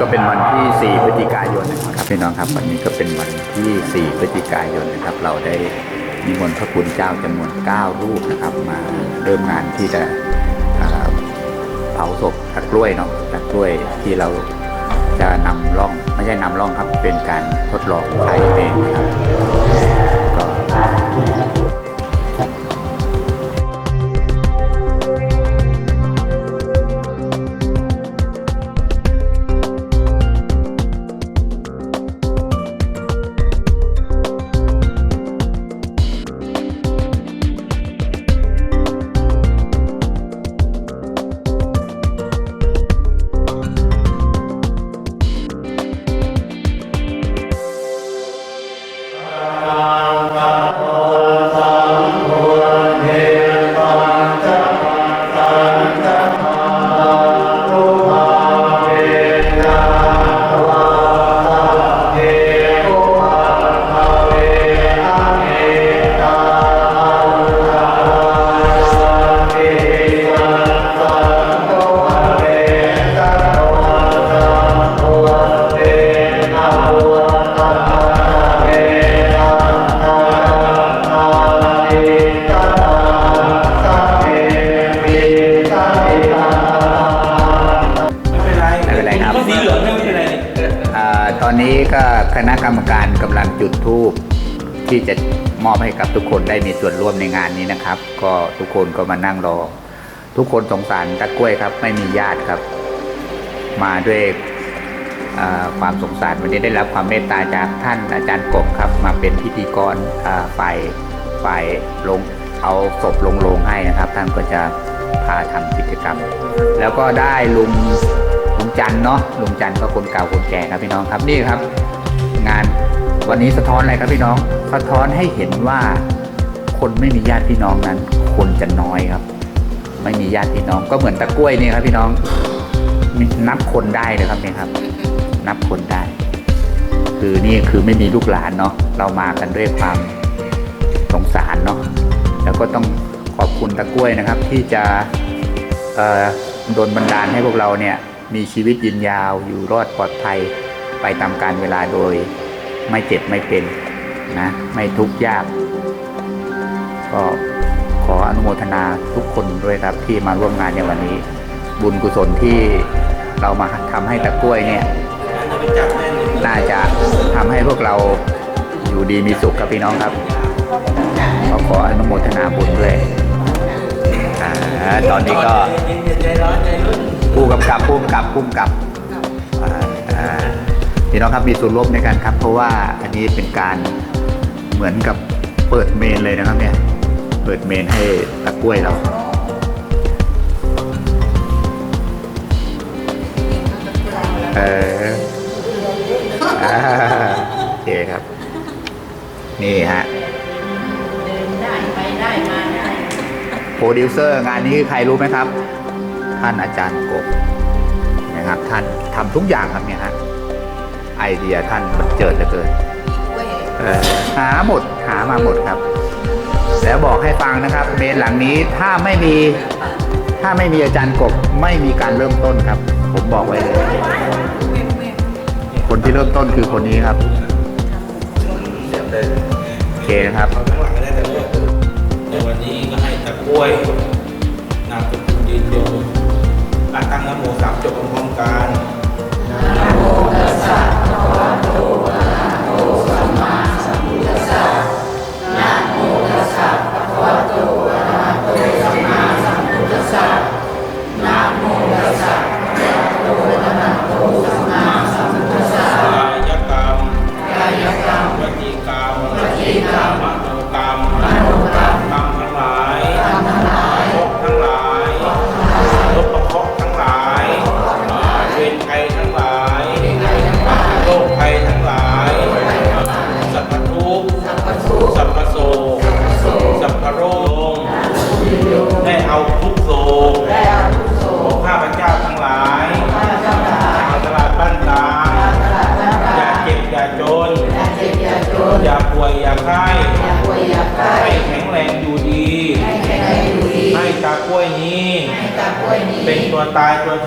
ก็เป็นวันที่ 4 พฤศจิกายนนะครับพี่น้องครับวันนี้ก็เป็นวันที่ 4 พฤศจิกายนนะครับ เราได้นิมนต์พระคุณเจ้าจำนวน 9 รูปนะครับ มาเริ่มงานที่จะเผาศพตะกล้วยเนาะตะกล้วยที่เราจะนำร่องไม่ใช่นำร่องครับเป็นการทดลองใช้เองนะครับก็ ณะกรรมการกำลังจุดธูปที่จะมอบให้กับทุกคนได้มีส่วนร่วมในงานนี้นะครับ ก็ทุกคนก็มานั่งรอ ทุกคนสงสารตะกล้วยครับ ไม่มีญาติครับ มาด้วยความสงสารวันนี้ได้รับความเมตตาจากท่านอาจารย์กบครับ มาเป็นพิธีกรฝ่ายฝ่ายลงเอาศพลงโลงให้นะครับ ท่านก็จะพาทำกิจกรรม แล้วก็ได้ลุงลุงจันเนาะลุงจันก็คนเก่าคนแก่ครับพี่น้องครับนี่ครับ วันนี้สะท้อนอะไรครับพี่น้อง สะท้อนให้เห็นว่าคนไม่มีญาติพี่น้องนั้น คนจะน้อยครับ ไม่มีญาติพี่น้องก็เหมือนตะกล้วยนี่ครับ พี่น้องนับคนได้เลยครับเนี่ยครับ นับคนได้ คือนี่คือไม่มีลูกหลานเนาะเรามากันด้วยความสงสารเนาะแล้วก็ต้องขอบคุณตะกล้วยนะครับ ที่จะเอ่อโดนบันดาลให้พวกเราเนี่ยมีชีวิตยืนยาวอยู่รอดปลอดภัยไปตามการเวลาโดย ไม่เจ็บไม่เป็นนะไม่ทุกข์ยาก ก็ขออนุโมทนาทุกคนด้วยครับที่มาร่วมงานในวันนี้ บุญกุศลที่เรามาทำให้ตะกล้วยเนี่ย น่าจะทำให้พวกเราอยู่ดีมีสุขครับพี่น้องครับขอขออนุโมทนาบุญด้วยอตอนนี้ก็ผู้กำกับผู้กำกับผู้กำกับ พี่น้องครับมีส่วนร่วมในการครับ เพราะว่าอันนี้เป็นการเหมือนกับเปิดเมนเลยนะครับเนี่ยเปิดเมนให้ตะกล้วยเราเออโอเคครับ นี่ฮะโปรดิวเซอร์งานนี้คือใครรู้ไหมครับ ท่านอาจารย์กบนะครับท่านทำทุกอย่างครับเนี่ยฮะ ไอเดียท่านมันเจิดเหลือเกินหาหมดหามาหมดครับ แล้วบอกให้ฟังนะครับเมนหลังนี้ถ้าไม่มีถ้าไม่มีอาจารย์กบไม่มีการเริ่มต้นครับ ผมบอกไว้เลยคนที่เริ่มต้นคือคนนี้ครับโอเคนะครับเขาข้างหลังก็ได้แต่วันนี้ก็ให้ตะกล้วยนามสกุลยืนยงอะตั้งนะโว ตัว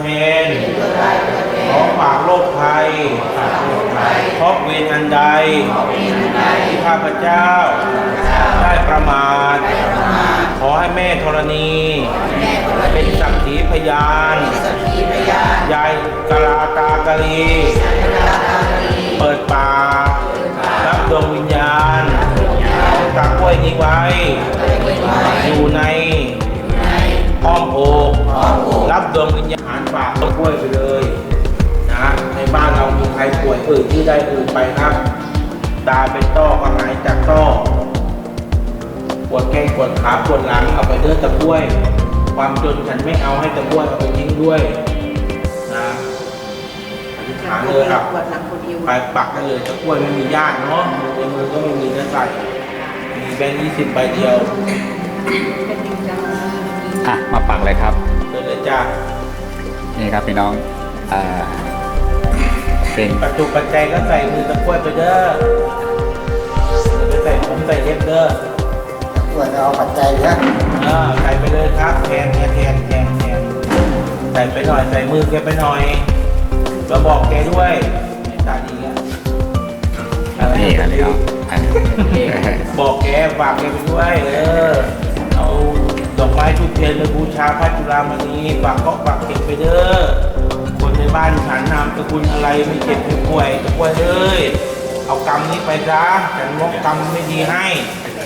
ตายตัวแทนขอฝากโรคภัยเพราะเวรอันใดที่ข้าพเจ้า ได้ประมาทขอให้แม่ธรณี เป็นสักขีพยานยายกะลาตากะลีเปิดป่ารับดวงวิญญาณของตากล้วยนี้ไว้ อยู่ใน อ้อมอกรับดวงวิญญาณฝากต้นกล้วยไปเลยนะในบ้านเรามีใครป่วยอื่นที่ได้อื่นไปครับ ตาเป็นต้อก็หายจากต้อปวดแข้งปวดขาปวดหลังเอาไปเดินตะกล้วย ความจนฉันไม่เอาให้ตะกล้วยเอาไปทิ้งด้วยนะอธิษฐานเลยครับปวดหลังปวดเอวไปปักได้เลยตะกล้วยไม่มีญาติเนาะในมือก็ไม่มีเนื้อใส่มีแบงค์ยี่สิบใบเดียว อะมาปักเลยครับเดินเลยจ้านี่ครับพี่น้องอ่าเป็นปัจจุปัจจัยก็ใส่มือตะกล้วยไปเด้อเดี๋ยวไปใส่ผมใส่เล็บเด้อตัวจะเอาปัจจัยนะเออใส่ไปเลยครับแทนแทนแทนแทนแทนใส่ไปหน่อยใส่มือแกไปหน่อยแล้วบอกแกด้วยตาดีอะนี่ครับพี่น้องอะบอกแกฝากแกไปด้วยเออเอาด อกไม้ทุกเทียนไปบูชาพระจุฬามณีฝากก็ฝากเก็บไปเด้อคนในบ้านฉันนามสกุลอะไรไม่เจ็บไม่ป่วยตะป่วยเลยเอากรรมนี้ไปซะฉันมอบกรรมไม่ดีให้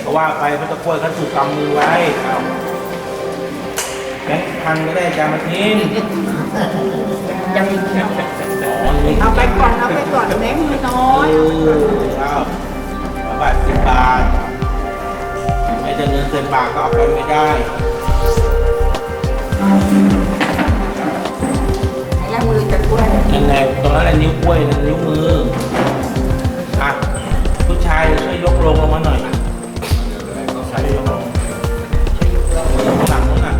เพราะว่าไปพระตะป่วยเขาถูกกรรมมือไว้เอาแบงค์พันก็ได้จามาทิ้งยังอ๋อนี่เอาไปก่อนเอาไปก่อนแบงค์มันน้อยเออเอาบาทสิบบาทไม่จะเงินเซ็นบาทก็เอาไปไม่ได้ ไรนิ้วกล้วยนิ้วมืออะผู้ชายช่วยยกลงลงมาหน่อยผู้ชายกลงข้างหลังนู้นน่ะ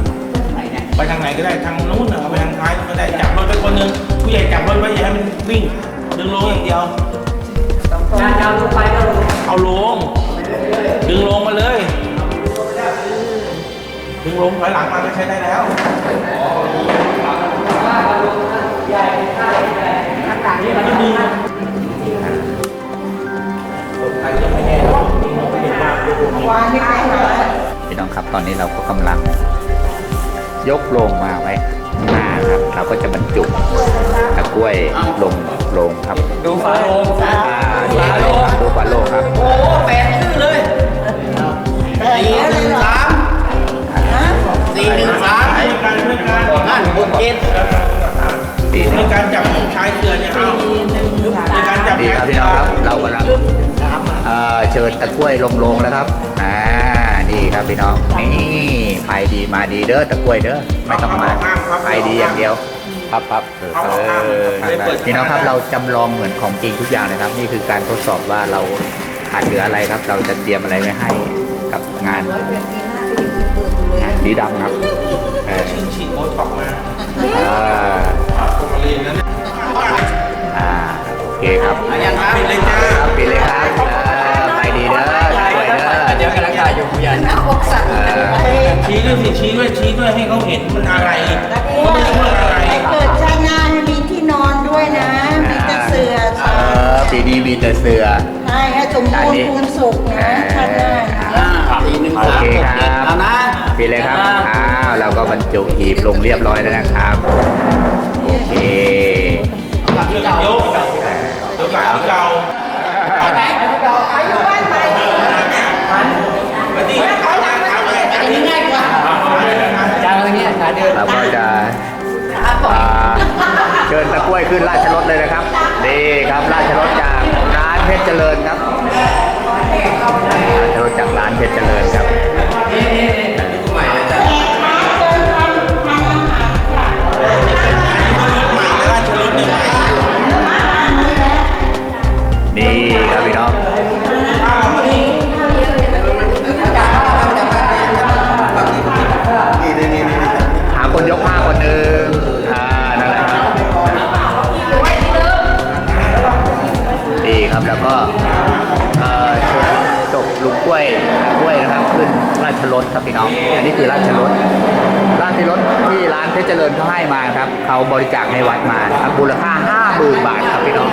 ไปทางไหนก็ได้ทางนู้นน่ะไปทางท้ายก็ได้จับรถไปคนนึงผู้ใหญ่จับรถไว้อย่าให้มันวิ่ง ดึงลงอย่างเดียวเอาลงดึงลงมาเลย ดึงลงถอยหลังมาก็ใช้ได้แล้ว พี่น้องครับตอนนี้เราก็กำลัง ยกโลงมาไว้หน้าครับเราก็จะบรรจุตะกล้วยลงโลงครับ ดูฝาโลงอ่าดูฝาโลงครับดูฝาโลงครับโอ้แปดชื่อเลยสี่หนึ่งสามสี่หนึ่งสามช่วยกันช่วยกันนั่นหกเจ็ดดีในนะการจับชายเสือเนี่ยเอาในการจับดีครับชายเสืพี่อน้องครับเรากำลัง เชิญตะกล้วยลงลงแล้วครับอ่านี่ครับพี่น้องนี่ไปดีมาดีเด้อตะกล้วยเด้อไม่ต้องมาไปดีอย่างเดียวพับพับเออพี่น้องครับเราจำลองเหมือนของจริงทุกอย่างเลยครับ นี่คือการทดสอบว่าเราขาดเหลืออะไรครับ เราจะเตรียมอะไรไว้ให้กับงานงานสีดำครับ ด้วยสิชี้ด้วยชี้ด้วยให้เขาเห็นมันอะไรเขาไม่รู้ว่าอะไรไปเกิดชาติหน้าให้มีที่นอนด้วยนะ มีแต่เสือเออปีนี้มีแต่เสือใช่ให้สมบูรณ์พูนสุขนะชาติหน้าสี่หนึ่งโอสามเคหกคเจ็ดรับเอานะปิดเลยครับอ้าวเราก็บรรจุหีบลงเรียบร้อยแล้วนะครับโอเคเรื่องยกเดี๋ยวกับเก่าอายุบ้านใหม่วันนี้เขาจะทำอะไร อันนี้ง่ายกว่าจางอะไร เนี่ยขาเดินเราก็จะอ่าเชิญตะกล้วยขึ้นราชรถเลยนะครับนี่ครับราชรถจากร้านเพชรเจริญครับราชรถจากร้านเพชรเจริญครับราชรถเนี่ยนี่ครับพี่น้อง ลุงกล้วยกล้วยนะครับ ขึ้นราชรถครับพี่น้อง อันนี้คือราชรถราชรถที่ร้านเพชรเจริญเขาให้มาครับ เขาบริจาคในวัดมาครับมูลค่าห้าหมื่นบาทครับพี่น้อง